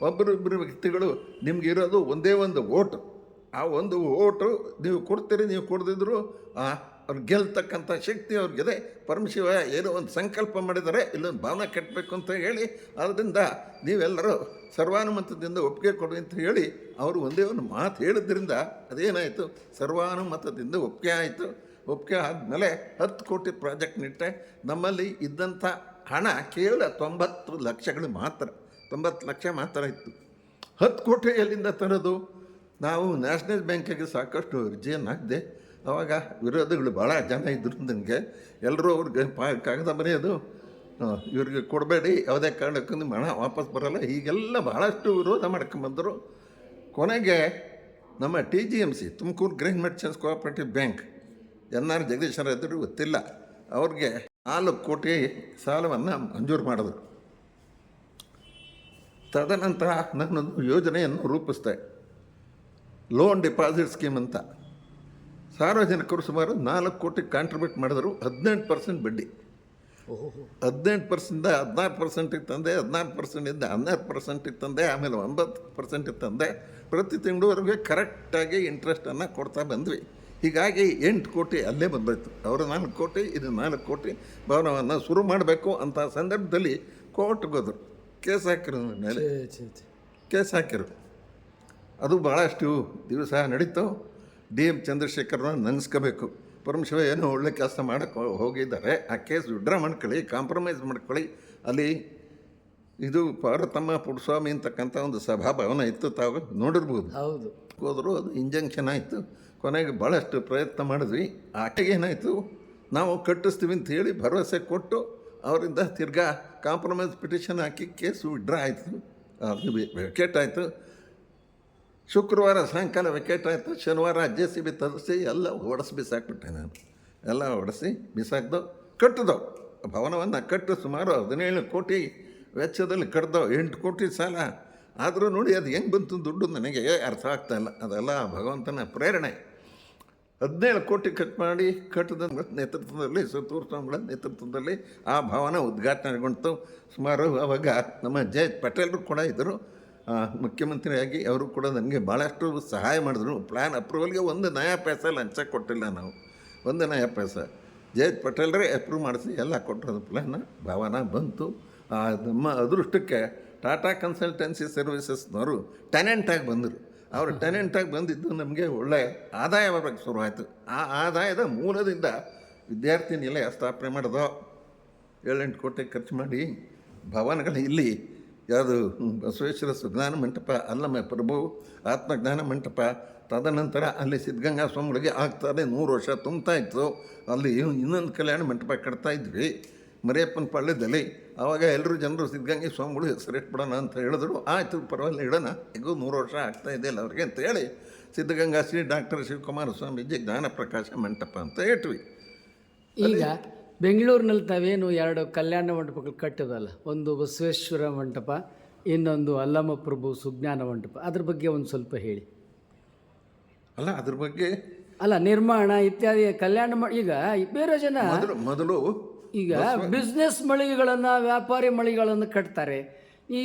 S2: ಒಬ್ಬರು ವ್ಯಕ್ತಿಗಳು ನಿಮಗಿರೋದು ಒಂದೇ ಒಂದು ಓಟು. ಆ ಒಂದು ಓಟು ನೀವು ಕೊಡ್ತೀರಿ, ನೀವು ಕೊಡದಿದ್ರು ಅವ್ರು ಗೆಲ್ತಕ್ಕಂಥ ಶಕ್ತಿ ಅವ್ರಿಗಿದೆ ಪರಮಶಿವ ಏನೋ ಒಂದು ಸಂಕಲ್ಪ ಮಾಡಿದರೆ ಇಲ್ಲೊಂದು ಭಾವನೆ ಕಟ್ಟಬೇಕು ಅಂತ ಹೇಳಿ ಅದರಿಂದ ನೀವೆಲ್ಲರೂ ಸರ್ವಾನುಮತದಿಂದ ಒಪ್ಪಿಗೆ ಕೊಡಿ ಅಂತ ಹೇಳಿ ಅವರು ಒಂದೇ ಒಂದು ಮಾತು ಹೇಳಿದ್ರಿಂದ ಅದೇನಾಯಿತು? ಸರ್ವಾನುಮತದಿಂದ ಒಪ್ಪಿಗೆ ಆಯಿತು. ಒಪ್ಪಿಗೆ ಆದಮೇಲೆ ಹತ್ತು ಕೋಟಿ ಪ್ರಾಜೆಕ್ಟ್ ನಿಟ್ಟೆ. ನಮ್ಮಲ್ಲಿ ಇದ್ದಂಥ ಹಣ ಕೇವಲ ತೊಂಬತ್ತು ಲಕ್ಷಗಳು ಮಾತ್ರ. ತೊಂಬತ್ತು ಲಕ್ಷ ಮಾತ್ರ ಇತ್ತು. ಹತ್ತು ಕೋಟಿ ಎಲ್ಲಿಂದ ತರೋದು? ನಾವು ನ್ಯಾಷನಲ್ ಬ್ಯಾಂಕಿಗೆ ಸಾಕಷ್ಟು ಅರ್ಜಿಯನ್ನು ಹಾಕಿದೆ ಅವಾಗ ವಿರೋಧಿಗಳು ಭಾಳ ಜನ ಇದ್ರು ನನಗೆ ಎಲ್ಲರೂ ಅವ್ರಿಗೆ ಪಾ ಕಾಗದ ಅದು ಇವ್ರಿಗೆ ಕೊಡಬೇಡಿ, ಯಾವುದೇ ಕಾರಣಕ್ಕೂ ನಿಮ್ಮ ಹಣ ವಾಪಸ್ ಬರೋಲ್ಲ. ಹೀಗೆಲ್ಲ ಭಾಳಷ್ಟು ವಿರೋಧ ಮಾಡ್ಕೊಂಬಂದರು ಕೊನೆಗೆ ನಮ್ಮ T G M C, Tumakuru grain merchants cooperative bank, N R ಜಗದೀಶರ ಎದುರು ಗೊತ್ತಿಲ್ಲ. ಅವ್ರಿಗೆ ನಾಲ್ಕು ಕೋಟಿ ಸಾಲವನ್ನು ಮಂಜೂರು ಮಾಡಿದ್ರು. ತದನಂತರ ನಾನೊಂದು ಯೋಜನೆಯನ್ನು ರೂಪಿಸಿದೆ. ಲೋನ್ ಡಿಪಾಸಿಟ್ ಸ್ಕೀಮ್ ಅಂತ. ಸಾರ್ವಜನಿಕರು ಸುಮಾರು ನಾಲ್ಕು ಕೋಟಿ ಕಾಂಟ್ರಿಬ್ಯೂಟ್ ಮಾಡಿದ್ರು ಹದಿನೆಂಟು ಪರ್ಸೆಂಟ್ ಬಡ್ಡಿ.
S1: ಓಹೋ
S2: ಹದಿನೆಂಟು ಪರ್ಸೆಂಟ್ ಹದಿನಾರು ಪರ್ಸೆಂಟಿಗೆ ತಂದೆ ಹದಿನಾರು ಪರ್ಸೆಂಟಿಂದ ಹನ್ನೆರಡು ಪರ್ಸೆಂಟಿಗೆ ತಂದೆ ಆಮೇಲೆ ಒಂಬತ್ತು ಪರ್ಸೆಂಟಿಗೆ ತಂದೆ. ಪ್ರತಿ ತಿಂಗಳವರೆಗೆ ಕರೆಕ್ಟಾಗಿ ಇಂಟ್ರೆಸ್ಟನ್ನು ಕೊಡ್ತಾ ಬಂದ್ವಿ. ಹೀಗಾಗಿ ಎಂಟು ಕೋಟಿ ಅಲ್ಲೇ ಬಂದೋಯ್ತು ಅವರು ನಾಲ್ಕು ಕೋಟಿ ಇದು ನಾಲ್ಕು ಕೋಟಿ ಭವನವನ್ನು ಶುರು ಮಾಡಬೇಕು ಅಂತ ಸಂದರ್ಭದಲ್ಲಿ ಕೋರ್ಟ್ಗೆ ಹೋದರು. ಕೇಸ್ ಹಾಕಿರೋ ಮೇಲೆ. ಕೇಸ್ ಹಾಕಿರು ಅದು ಭಾಳಷ್ಟು ದಿವಸ ನಡೀತು. ಡಿ ಎಂ ಚಂದ್ರಶೇಖರ್ನ ನೆನೆಸ್ಕೋಬೇಕು. ಪರಮಶಿವ ಏನೋ ಒಳ್ಳೆ ಕೆಲಸ ಮಾಡೋಕ್ಕೆ ಹೋಗಿದ್ದಾರೆ. ಆ ಕೇಸ್ ವಿಡ್ರಾ ಮಾಡ್ಕೊಳ್ಳಿ ಕಾಂಪ್ರಮೈಸ್ ಮಾಡ್ಕೊಳ್ಳಿ. ಅಲ್ಲಿ ಇದು ಪಾರತಮ್ಮ ಪುಟ್ಟಸ್ವಾಮಿ ಅಂತಕ್ಕಂಥ ಒಂದು ಸಭಾಭವನ ಇತ್ತು ತಾವು ನೋಡಿರ್ಬೋದು.
S1: ಹೌದು.
S2: ಹೋದರೂ ಅದು ಇಂಜಂಕ್ಷನ್ ಆಯಿತು. ಕೊನೆಗೆ ಭಾಳಷ್ಟು ಪ್ರಯತ್ನ ಮಾಡಿದ್ವಿ. ಆಕೆಗೆ ಏನಾಯಿತು? ನಾವು ಕಟ್ಟಿಸ್ತೀವಿ ಅಂತ ಹೇಳಿ ಭರವಸೆ ಕೊಟ್ಟು ಅವರಿಂದ ತಿರ್ಗಾ ಕಾಂಪ್ರಮೈಸ್ ಪಿಟಿಷನ್ ಹಾಕಿ ಕೇಸು ವಿಡ್ರಾ ಆಯಿತು. ಅದು ವೆಕೇಟ್ ಆಯಿತು. ಶುಕ್ರವಾರ ಸಾಯಂಕಾಲ ವಿಕೆಟ್ ಆಯಿತು, ಶನಿವಾರ ಜೆ ಸಿ ಬಿ ತರಿಸಿ ಎಲ್ಲ ಹೊಡೆಸಿ ಬಿಸಾಕ್ಬಿಟ್ಟೆ ನಾನು. ಎಲ್ಲ ಹೊಡೆಸಿ ಬಿಸಾಕ್ದು, ಕಟ್ಟಿದವು. ಭವನವನ್ನು ಕಟ್ಟು ಸುಮಾರು ಹದಿನೇಳು ಕೋಟಿ ವೆಚ್ಚದಲ್ಲಿ ಕಟ್ದೋ ಎಂಟು ಕೋಟಿ ಸಾಲ. ಆದರೂ ನೋಡಿ ಅದು ಹೆಂಗೆ ಬಂತು ದುಡ್ಡು ನನಗೆ ಅರ್ಥ ಆಗ್ತಾ ಇಲ್ಲ. ಅದೆಲ್ಲ ಭಗವಂತನ ಪ್ರೇರಣೆ. ಹದಿನೇಳು ಕೋಟಿ ಕಟ್ ಮಾಡಿ ಕಟ್ಟದ ನೇತೃತ್ವದಲ್ಲಿ, ಸುತ್ತೂರು ಸ್ವಾಮಿಗಳ ನೇತೃತ್ವದಲ್ಲಿ ಆ ಭವನ ಉದ್ಘಾಟನೆಗೊಂಡಿತು. ಸುಮಾರು ಅವಾಗ ನಮ್ಮ ಜಯ ಪಟೇಲರು ಕೂಡ ಇದ್ದರು. ಮುಖ್ಯಮಂತ್ರಿಯಾಗಿ ಅವರು ಕೂಡ ನನಗೆ ಭಾಳಷ್ಟು ಸಹಾಯ ಮಾಡಿದ್ರು. ಪ್ಲ್ಯಾನ್ ಅಪ್ರೂವಲ್ಗೆ ಒಂದು ನಯಾ ಪೈಸ ಲಂಚ ಕೊಟ್ಟಿಲ್ಲ ನಾವು. ಒಂದು ನಯಾ ಪೈಸ. ಜೆ ಪಟೇಲ್ರೇ ಅಪ್ರೂವ್ ಮಾಡಿಸಿ ಎಲ್ಲ ಕೊಟ್ಟರು ಪ್ಲ್ಯಾನ್ ಭಾವನ ಬಂತು. ಆ, ನಮ್ಮ ಅದೃಷ್ಟಕ್ಕೆ ಟಾಟಾ ಕನ್ಸಲ್ಟೆನ್ಸಿ ಸರ್ವಿಸಸ್ನವರು ಟೆನೆಂಟಾಗಿ ಬಂದರು. ಅವರು ಟೆನೆಂಟಾಗಿ ಬಂದಿದ್ದು ನಮಗೆ ಒಳ್ಳೆ ಆದಾಯ ಬರಬೇಕು ಶುರುವಾಯಿತು ಆ ಆದಾಯದ ಮೂಲದಿಂದ ವಿದ್ಯಾರ್ಥಿ ನಿಲಯ ಸ್ಥಾಪನೆ ಮಾಡಿದೋ ಏಳೆಂಟು ಕೋಟಿ ಖರ್ಚು ಮಾಡಿ ಭವನಗಳು ಇಲ್ಲಿ ಯಾವುದು? ಬಸವೇಶ್ವರ ಸುಜ್ಞಾನ ಮಂಟಪ ಅಲ್ಲಮ್ಮ ಪ್ರಭು ಆತ್ಮಜ್ಞಾನ ಮಂಟಪ ತದನಂತರ ಅಲ್ಲಿ ಸಿದ್ಧಗಂಗಾ ಸ್ವಾಮಿಗಳಿಗೆ ಆಗ್ತಾರೆ ನೂರು ವರ್ಷ ತುಂಬ್ತಾ ಇತ್ತು. ಅಲ್ಲಿ ಇನ್ನೊಂದು ಕಲ್ಯಾಣ ಮಂಟಪ ಕಟ್ತಾ ಇದ್ವಿ ಮರಿಯಪ್ಪನ ಪಾಳ್ಯದಲ್ಲಿ. ಆವಾಗ ಎಲ್ಲರೂ ಜನರು ಸಿದ್ಧಗಂಗೆ ಸ್ವಾಮಿಗಳು ಹೆಸರಿಟ್ಬಿಡೋಣ ಅಂತ ಹೇಳಿದ್ರು. ಆಯಿತು ಪರವಾಗಿಲ್ಲ ಇಡೋಣ. ಈಗ ನೂರು ವರ್ಷ ಆಗ್ತಾ ಇದೆಯಲ್ಲ ಅವ್ರಿಗೆ ಅಂತ ಹೇಳಿ ಸಿದ್ಧಗಂಗಾ ಶ್ರೀ ಡಾಕ್ಟರ್ ಶಿವಕುಮಾರ ಸ್ವಾಮೀಜಿ ಜ್ಞಾನ ಪ್ರಕಾಶ ಮಂಟಪ ಅಂತ ಇಟ್ವಿ
S1: ಈಗ ಬೆಂಗಳೂರಿನಲ್ಲಿ ತಾವೇನು ಎರಡು ಕಲ್ಯಾಣ ಮಂಟಪಗಳು ಕಟ್ಟಿದಲ್ಲ ಒಂದು ಬಸವೇಶ್ವರ ಮಂಟಪ ಇನ್ನೊಂದು ಅಲ್ಲಮ್ಮ ಪ್ರಭು ಸುಜ್ಞಾನ ಮಂಟಪ. ಅದ್ರ ಬಗ್ಗೆ ಒಂದು ಸ್ವಲ್ಪ ಹೇಳಿ.
S2: ಅಲ್ಲ ಅದ್ರ ಬಗ್ಗೆ?
S1: ಅಲ್ಲ ನಿರ್ಮಾಣ ಇತ್ಯಾದಿ ಕಲ್ಯಾಣ ಮ ಈಗ ಬೇರೆ ಜನ
S2: ಮೊದಲು ಮೊದಲು
S1: ಈಗ ಬಿಸ್ನೆಸ್ ಮಳಿಗೆಗಳನ್ನು ವ್ಯಾಪಾರಿ ಮಳಿಗೆಗಳನ್ನು ಕಟ್ತಾರೆ.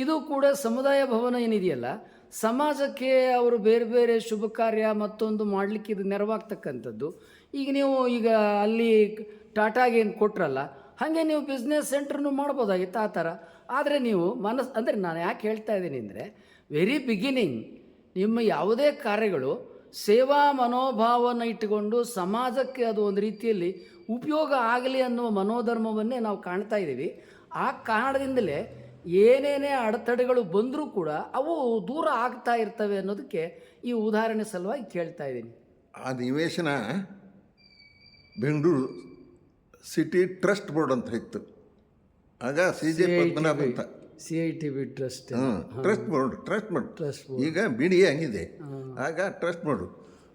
S1: ಇದು ಕೂಡ ಸಮುದಾಯ ಭವನ ಏನಿದೆಯಲ್ಲ ಸಮಾಜಕ್ಕೆ ಅವರು ಬೇರೆ ಬೇರೆ ಶುಭ ಕಾರ್ಯ ಮತ್ತೊಂದು ಮಾಡಲಿಕ್ಕೆ ಇದು ನೆರವಾಗ್ತಕ್ಕಂಥದ್ದು. ಈಗ ನೀವು ಈಗ ಅಲ್ಲಿ ಟಾಟಾಗೆ ಏನು ಕೊಟ್ರಲ್ಲ, ಹಾಗೆ ನೀವು ಬಿಸ್ನೆಸ್ ಸೆಂಟ್ರನ್ನು ಮಾಡ್ಬೋದಾಗಿತ್ತು ಆ ಥರ. ಆದರೆ ನೀವು ಮನಸ್ಸು ಅಂದರೆ ನಾನು ಯಾಕೆ ಹೇಳ್ತಾ ಇದ್ದೀನಿ ಅಂದರೆ ವೆರಿ ಬಿಗಿನಿಂಗ್ ನಿಮ್ಮ ಯಾವುದೇ ಕಾರ್ಯಗಳು ಸೇವಾ ಮನೋಭಾವವನ್ನು ಇಟ್ಟುಕೊಂಡು ಸಮಾಜಕ್ಕೆ ಅದು ಒಂದು ರೀತಿಯಲ್ಲಿ ಉಪಯೋಗ ಆಗಲಿ ಅನ್ನುವ ಮನೋಧರ್ಮವನ್ನೇ ನಾವು ಕಾಣ್ತಾ ಇದ್ದೀವಿ. ಆ ಕಾರಣದಿಂದಲೇ ಏನೇನೇ ಅಡೆತಡೆಗಳು ಬಂದರೂ ಕೂಡ ಅವು ದೂರ ಆಗ್ತಾ ಇರ್ತವೆ ಅನ್ನೋದಕ್ಕೆ ಈ ಉದಾಹರಣೆ ಸಲುವಾಗಿ ಕೇಳ್ತಾ ಇದ್ದೀನಿ.
S2: ಆ ನಿವೇಶನ ಬೆಂಗಳೂರು ಸಿಟಿ ಟ್ರಸ್ಟ್ ಬೋರ್ಡ್ ಅಂತ ಇತ್ತು. ಆಗ ಸಿ ಜೆ ಪದ್ಮನಾಭ ಅಂತ
S1: C I T B trust.
S2: Trust board trust board.
S1: Trust
S2: ಈಗ ಬಿ ಡಿ ಹಂಗಿದೆ ಆಗ ಟ್ರಸ್ಟ್ ಬೋರ್ಡು.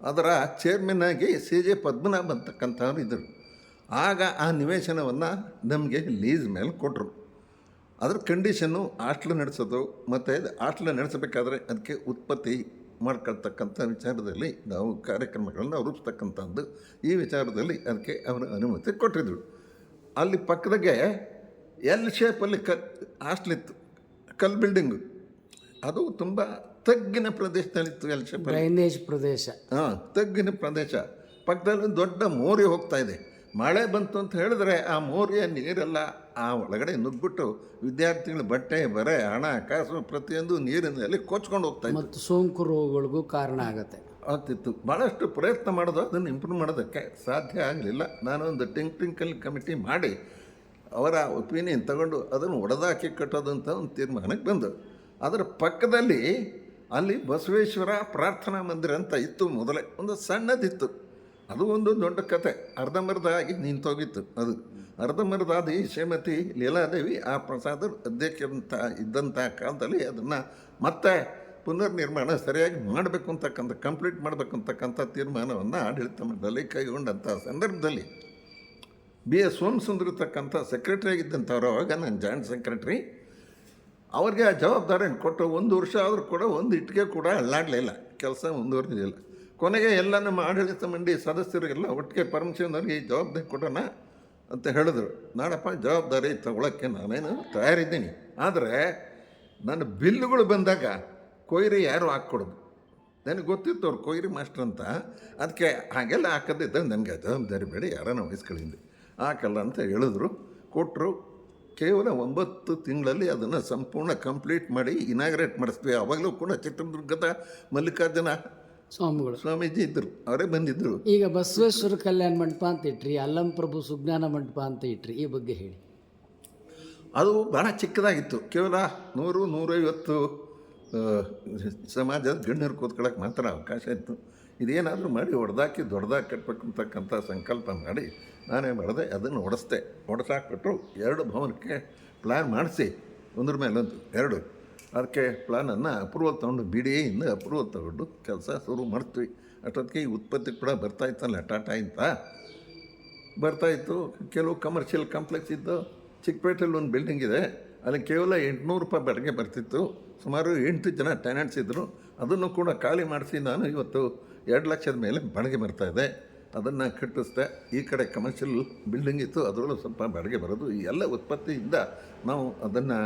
S2: ಅದರ ಚೇರ್ಮನ್ ಆಗಿ ಸಿ ಜೆ ಪದ್ಮನಾಭ್ ಅಂತಕ್ಕಂಥವ್ರು ಇದ್ದರು. ಆಗ ಆ ನಿವೇಶನವನ್ನು ನಮಗೆ ಲೀಸ್ ಮೇಲೆ ಕೊಟ್ಟರು ಅದ್ರ ಕಂಡೀಷನ್ನು ಹಾಸ್ಟ್ಲ್ ನಡೆಸೋದು ಮತ್ತು ಹಾಸ್ಟ್ಲ್ ನಡೆಸಬೇಕಾದ್ರೆ ಅದಕ್ಕೆ ಉತ್ಪತ್ತಿ ಮಾಡ್ಕೊಳ್ತಕ್ಕಂಥ ವಿಚಾರದಲ್ಲಿ ನಾವು ಕಾರ್ಯಕ್ರಮಗಳನ್ನು ರೂಪಿಸ್ತಕ್ಕಂಥದ್ದು ಈ ವಿಚಾರದಲ್ಲಿ ಅದಕ್ಕೆ ಅವರು ಅನುಮತಿ ಕೊಟ್ಟಿದ್ದರು. ಅಲ್ಲಿ ಪಕ್ಕದಾಗೆ ಎಲ್ ಶೇಪಲ್ಲಿ ಕ ಹಾಸ್ಟ್ಲಿತ್ತು ಕಲ್ ಬಿಲ್ಡಿಂಗು ಅದು ತುಂಬ ತಗ್ಗಿನ ಪ್ರದೇಶದಲ್ಲಿತ್ತು ಎಲ್ ಶೇಪ್
S1: ಡ್ರೈನೇಜ್ ಪ್ರದೇಶ.
S2: ಹಾಂ ತಗ್ಗಿನ ಪ್ರದೇಶ. ಪಕ್ಕದಲ್ಲಿ ದೊಡ್ಡ ಮೋರಿ ಹೋಗ್ತಾ ಇದೆ. ಮಳೆ ಬಂತು ಅಂತ ಹೇಳಿದ್ರೆ ಆ ಮೋರಿಯ ನೀರೆಲ್ಲ ಆ ಒಳಗಡೆ ನುಗ್ಗಿಬಿಟ್ಟು ವಿದ್ಯಾರ್ಥಿಗಳ ಬಟ್ಟೆ ಬರೆ ಹಣ ಕಾಸು ಪ್ರತಿಯೊಂದು ನೀರಿನಲ್ಲಿ ಕೊಚ್ಕೊಂಡು ಹೋಗ್ತಾ ಇತ್ತು.
S1: ಮತ್ತು ಸೋಂಕು ರೋಗಗಳಿಗೂ ಕಾರಣ ಆಗುತ್ತೆ.
S2: ಆಗ್ತಿತ್ತು. ಭಾಳಷ್ಟು ಪ್ರಯತ್ನ ಮಾಡೋದು ಅದನ್ನು ಇಂಪ್ರೂವ್ ಮಾಡೋದಕ್ಕೆ ಸಾಧ್ಯ ಆಗಲಿಲ್ಲ. ನಾನು ಒಂದು ಟಿಂಕ್ ಟಿಂಕಲ್ ಕಮಿಟಿ ಮಾಡಿ ಅವರ ಒಪಿನಿಯನ್ ತಗೊಂಡು ಅದನ್ನು ಒಡೆದಾಕಿ ಕಟ್ಟೋದು ಅಂತ ಒಂದು ತೀರ್ಮಾನಕ್ಕೆ ಬಂದು ಅದರ ಪಕ್ಕದಲ್ಲಿ ಅಲ್ಲಿ ಬಸವೇಶ್ವರ ಪ್ರಾರ್ಥನಾ ಮಂದಿರ ಅಂತ ಇತ್ತು ಮೊದಲೇ. ಒಂದು ಸಣ್ಣದಿತ್ತು. ಅದು ಒಂದು ದೊಡ್ಡ ಕತೆ. ಅರ್ಧಂಬರ್ಧ ಆಗಿ ನಿಂತೋಗಿತ್ತು ಅದು. ಅರ್ಧಂಬರ್ಧ ಆದಿ ಶ್ರೀಮತಿ ಲೀಲಾದೇವಿ ಆ ಪ್ರಸಾದ ಅಧ್ಯಕ್ಷರಂತ ಇದ್ದಂಥ ಕಾಲದಲ್ಲಿ ಅದನ್ನು ಮತ್ತೆ ಪುನರ್ನಿರ್ಮಾಣ ಸರಿಯಾಗಿ ಮಾಡಬೇಕು ಅಂತಕ್ಕಂಥ ಕಂಪ್ಲೀಟ್ ಮಾಡಬೇಕು ಅಂತಕ್ಕಂಥ ತೀರ್ಮಾನವನ್ನು ಆಡಳಿತ ಮಂಡಳಿ ಕೈಗೊಂಡಂಥ ಸಂದರ್ಭದಲ್ಲಿ ಬಿ ಎಸ್ ಸೋಮಸುಂದರ್ ಇರ್ತಕ್ಕಂಥ ಸೆಕ್ರೆಟರಿ ಆಗಿದ್ದಂಥವ್ರು, ಅವಾಗ ನಾನು ಜಾಯಿಂಟ್ ಸೆಕ್ರೆಟ್ರಿ ಅವ್ರಿಗೆ ಆ ಜವಾಬ್ದಾರಿಯನ್ನು ಕೊಟ್ಟು ಒಂದು ವರ್ಷ ಆದರೂ ಕೂಡ ಒಂದು ಇಟ್ಟಿಗೆ ಕೂಡ ಅಲ್ಲಾಡಲಿಲ್ಲ ಕೆಲಸ ಮುಂದುವರೆದಿಲ್ಲ. ಕೊನೆಗೆ ಎಲ್ಲ ನಮ್ಮ ಆಡಳಿತ ಮಂಡಿ ಸದಸ್ಯರಿಗೆಲ್ಲ ಒಟ್ಟಿಗೆ ಪರಮಶಿವನ್ ಅವ್ರಿಗೆ ಈ ಜವಾಬ್ದಾರಿ ಕೊಡೋಣ ಅಂತ ಹೇಳಿದ್ರು. ನಾಡಪ್ಪ ಜವಾಬ್ದಾರಿ ತಗೊಳಕ್ಕೆ ನಾನೇನು ತಯಾರಿದ್ದೀನಿ. ಆದರೆ ನನ್ನ ಬಿಲ್ಲುಗಳು ಬಂದಾಗ ಕೊಯ್ರಿ ಯಾರು ಹಾಕ್ಕೊಡೋದು. ನನಗೆ ಗೊತ್ತಿತ್ತು ಅವ್ರು ಕೊಯ್ರಿ ಮಾಸ್ಟರ್ ಅಂತ. ಅದಕ್ಕೆ ಹಾಗೆಲ್ಲ ಹಾಕೋದಿದ್ದ ನನಗೆ ಜವಾಬ್ದಾರಿ ಬೇಡ, ಯಾರನ್ನ ವಹಿಸ್ಕೊಳ್ಳಿಂದೆ. ಹಾಕಲ್ಲ ಅಂತ ಹೇಳಿದ್ರು. ಕೊಟ್ಟರು ಕೇವಲ ಒಂಬತ್ತು ತಿಂಗಳಲ್ಲಿ ಅದನ್ನು ಸಂಪೂರ್ಣ ಕಂಪ್ಲೀಟ್ ಮಾಡಿ ಇನಾಗ್ರೇಟ್ ಮಾಡಿಸ್ತೀವಿ. ಆವಾಗಲೂ ಕೂಡ ಚಿತ್ರದುರ್ಗದ ಮಲ್ಲಿಕಾರ್ಜುನ
S1: ಸ್ವಾಮಿಗಳು.
S2: ಸ್ವಾಮೀಜಿ ಇದ್ದರು ಅವರೇ ಬಂದಿದ್ದರು
S1: ಈಗ ಬಸವೇಶ್ವರ ಕಲ್ಯಾಣ ಮಂಟಪ ಅಂತ ಇಟ್ರಿ ಅಲ್ಲಂ ಪ್ರಭು ಸುಜ್ಞಾನ ಮಂಟಪ ಅಂತ ಇಟ್ರಿ ಈ ಬಗ್ಗೆ ಹೇಳಿ.
S2: ಅದು ಭಾಳ ಚಿಕ್ಕದಾಗಿತ್ತು. ಕೇವಲ ನೂರು ನೂರೈವತ್ತು ಸಮಾಜದ ಗಣ್ಯರು ಕೂತ್ಕೊಳ್ಳೋಕೆ ಮಾತ್ರ ಅವಕಾಶ ಇತ್ತು. ಇದೇನಾದರೂ ಮಾಡಿ ಹೊಡೆದಾಕಿ ದೊಡ್ಡದಾಗಿ ಕಟ್ಟಬೇಕು ಅಂತಕ್ಕಂಥ ಸಂಕಲ್ಪ ಮಾಡಿ ನಾನೇ ಮಾಡಿದೆ ಅದನ್ನು ಹೊಡೆಸ್ದೆ. ಹೊಡೆಸಾಕ್ಬಿಟ್ಟು ಎರಡು ಭವನಕ್ಕೆ ಪ್ಲ್ಯಾನ್ ಮಾಡಿಸಿ ಒಂದ್ರ ಮೇಲೊಂದು ಎರಡು. ಅದಕ್ಕೆ ಪ್ಲ್ಯಾನನ್ನು ಅಪ್ರೂವಲ್ ತೊಗೊಂಡು ಬಿ ಡಿ ಇಂದ ಅಪ್ರೂವಲ್ ತೊಗೊಂಡು ಕೆಲಸ ಶುರು ಮಾಡ್ತೀವಿ. ಅಷ್ಟೊತ್ತಿಗೆ ಈ ಉತ್ಪತ್ತಿ ಕೂಡ ಬರ್ತಾ ಇತ್ತಲ್ಲ, ಟಾಟಾ ಇಂತ. ಬರ್ತಾಯಿತ್ತು ಕೆಲವು ಕಮರ್ಷಿಯಲ್ ಕಾಂಪ್ಲೆಕ್ಸ್ ಇದ್ದು ಚಿಕ್ಕಪೇಟೆಯಲ್ಲಿ ಒಂದು ಬಿಲ್ಡಿಂಗ್ ಇದೆ. ಅಲ್ಲಿ ಕೇವಲ ಎಂಟುನೂರು ರೂಪಾಯಿ ಬಾಡಿಗೆ ಬರ್ತಿತ್ತು. ಸುಮಾರು ಎಂಟು ಜನ ಟೆನೆಂಟ್ಸ್ ಇದ್ದರು ಅದನ್ನು ಕೂಡ ಖಾಲಿ ಮಾಡಿಸಿ ನಾನು ಇವತ್ತು ಎರಡು ಲಕ್ಷದ ಮೇಲೆ ಬಾಡಿಗೆ ಬರ್ತಾ ಇದೆ. ಅದನ್ನು ಕಟ್ಟಿಸ್ದೆ. ಈ ಕಡೆ ಕಮರ್ಷಿಯಲ್ ಬಿಲ್ಡಿಂಗ್ ಇತ್ತು. ಅದರಲ್ಲೂ ಸ್ವಲ್ಪ ಬಾಡಿಗೆ ಬರೋದು. ಈ ಎಲ್ಲ ಉತ್ಪತ್ತಿಯಿಂದ ನಾವು ಅದನ್ನು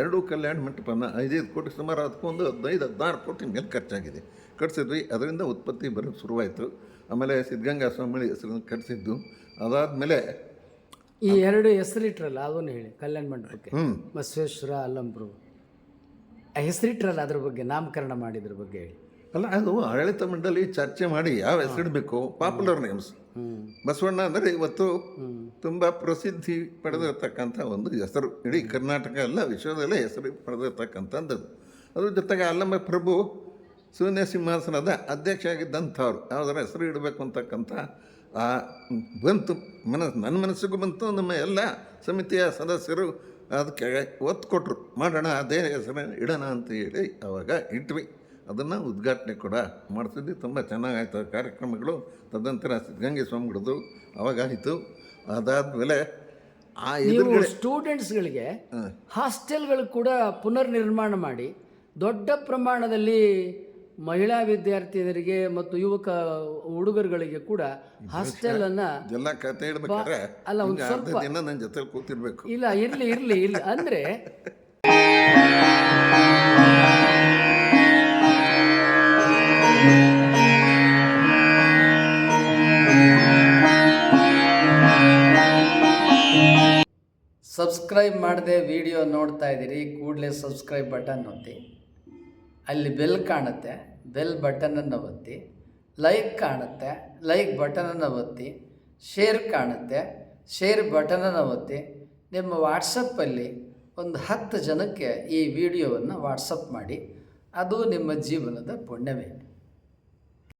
S2: ಎರಡೂ ಕಲ್ಯಾಣ ಮಂಟಪನ ಐದೈದು ಕೋಟಿ ಸುಮಾರು ಅದಕ್ಕೊಂದು ಹದಿನೈದು ಹದಿನಾರು ಕೋಟಿ ಮೇಲೆ ಖರ್ಚಾಗಿದೆ. ಕಟ್ಸಿದ್ವಿ ಅದರಿಂದ ಉತ್ಪತ್ತಿ ಬರೋಕ್ಕೆ ಶುರುವಾಯಿತು. ಆಮೇಲೆ ಸಿದ್ಧಗಂಗಾ ಸ್ವಾಮಿ ಹೆಸರನ್ನು ಕಟ್ಸಿದ್ದು. ಅದಾದಮೇಲೆ
S1: ಈ ಎರಡು ಹೆಸರಿಟ್ರಲ್ಲ ಅದನ್ನು ಹೇಳಿ ಕಲ್ಯಾಣ ಮಂಟಪಕ್ಕೆ. ಬಸವೇಶ್ವರ ಅಲ್ಲಂಪುರು ಆ ಹೆಸರಿಟ್ರಲ್ಲ ಅದ್ರ ಬಗ್ಗೆ ನಾಮಕರಣ ಮಾಡಿದ್ರ ಬಗ್ಗೆ ಹೇಳಿ.
S2: ಅಲ್ಲ ಅದು ಆಡಳಿತ ಮಂಡಳಿ ಚರ್ಚೆ ಮಾಡಿ ಯಾವ ಹೆಸರಿಡಬೇಕು ಪಾಪ್ಯುಲರ್ ನೇಮ್ಸ್ ಬಸವಣ್ಣ ಅಂದರೆ ಇವತ್ತು. ತುಂಬ ಪ್ರಸಿದ್ಧಿ ಪಡೆದಿರತಕ್ಕಂಥ ಒಂದು ಹೆಸರು. ಇಡೀ ಕರ್ನಾಟಕ ಅಲ್ಲ ವಿಶ್ವದಲ್ಲೇ ಹೆಸರು ಪಡೆದಿರ್ತಕ್ಕಂಥದ್ದು. ಅದ್ರ ಜೊತೆಗೆ ಅಲ್ಲಮ್ಮ ಪ್ರಭು ಶೂನ್ಯ ಸಿಂಹಾಸನದ ಅಧ್ಯಕ್ಷ ಆಗಿದ್ದಂಥವ್ರು ಯಾವುದರ ಹೆಸರು ಇಡಬೇಕು ಅಂತಕ್ಕಂಥ ಆ ಬಂತು ಮನಸ್ಸು ನನ್ನ ಮನಸ್ಸಿಗೂ ಬಂತು ನಮ್ಮ ಎಲ್ಲ ಸಮಿತಿಯ ಸದಸ್ಯರು ಅದಕ್ಕೆ ಒತ್ತು ಕೊಟ್ಟರು ಮಾಡೋಣ ಅದೇ ಹೆಸರು ಇಡೋಣ ಅಂತ ಹೇಳಿ ಅವಾಗ ಇಟ್ವಿ. ಅದನ್ನು ಉದ್ಘಾಟನೆ ಕೂಡ ಮಾಡ್ತಿದ್ವಿ. ತುಂಬ ಚೆನ್ನಾಗಾಯ್ತು ಕಾರ್ಯಕ್ರಮಗಳು. ತದನಂತರ ಸಿದ್ಧಗಂಗೆ ಸ್ವಾಮಿಗಳದ್ದು ಅವಾಗಾಯಿತು. ಅದಾದಮೇಲೆ ಆ ಎದುರುಗಡೆ
S1: ಸ್ಟೂಡೆಂಟ್ಸ್ಗಳಿಗೆ ಹಾಸ್ಟೆಲ್ಗಳು ಕೂಡ ಪುನರ್ ನಿರ್ಮಾಣ ಮಾಡಿ ದೊಡ್ಡ ಪ್ರಮಾಣದಲ್ಲಿ ಮಹಿಳಾ ವಿದ್ಯಾರ್ಥಿನಿಯರಿಗೆ ಮತ್ತು ಯುವಕ ಹುಡುಗರುಗಳಿಗೆ ಕೂಡ ಹಾಸ್ಟೆಲ್ ಅನ್ನ
S2: ಎಲ್ಲ ಕತೆ ಹೇಳ್ಬೇಕಾದ್ರೆ
S1: ಅಲ್ಲ, ಒಂದು
S2: ಸ್ವಲ್ಪ ದಿನ ನನ್ನ ಜೊತೆ ಕೂತಿರ್ಬೇಕು.
S1: ಇಲ್ಲ ಇರ್ಲಿ ಇರ್ಲಿ ಇಲ್ಲ ಅಂದ್ರೆ <laughs> ಸಬ್ಸ್ಕ್ರೈಬ್ ಮಾಡದೆ ವಿಡಿಯೋ ನೋಡ್ತಾ ಇದ್ದೀರಿ, ಕೂಡಲೇ ಸಬ್ಸ್ಕ್ರೈಬ್ ಬಟನ್ ಒತ್ತಿ. ಅಲ್ಲಿ ಬೆಲ್ ಕಾಣುತ್ತೆ, ಬೆಲ್ ಬಟನನ್ನು ಒತ್ತಿ. ಲೈಕ್ ಕಾಣುತ್ತೆ, ಲೈಕ್ ಬಟನನ್ನು ಒತ್ತಿ. ಶೇರ್ ಕಾಣುತ್ತೆ, ಶೇರ್ ಬಟನನ್ನು ಒತ್ತಿ. ನಿಮ್ಮ ವಾಟ್ಸಪ್ಪಲ್ಲಿ ಒಂದು ಹತ್ತು ಜನಕ್ಕೆ ಈ ವಿಡಿಯೋವನ್ನು ವಾಟ್ಸಪ್ ಮಾಡಿ. ಅದು ನಿಮ್ಮ ಜೀವನದ ಪುಣ್ಯವೇ.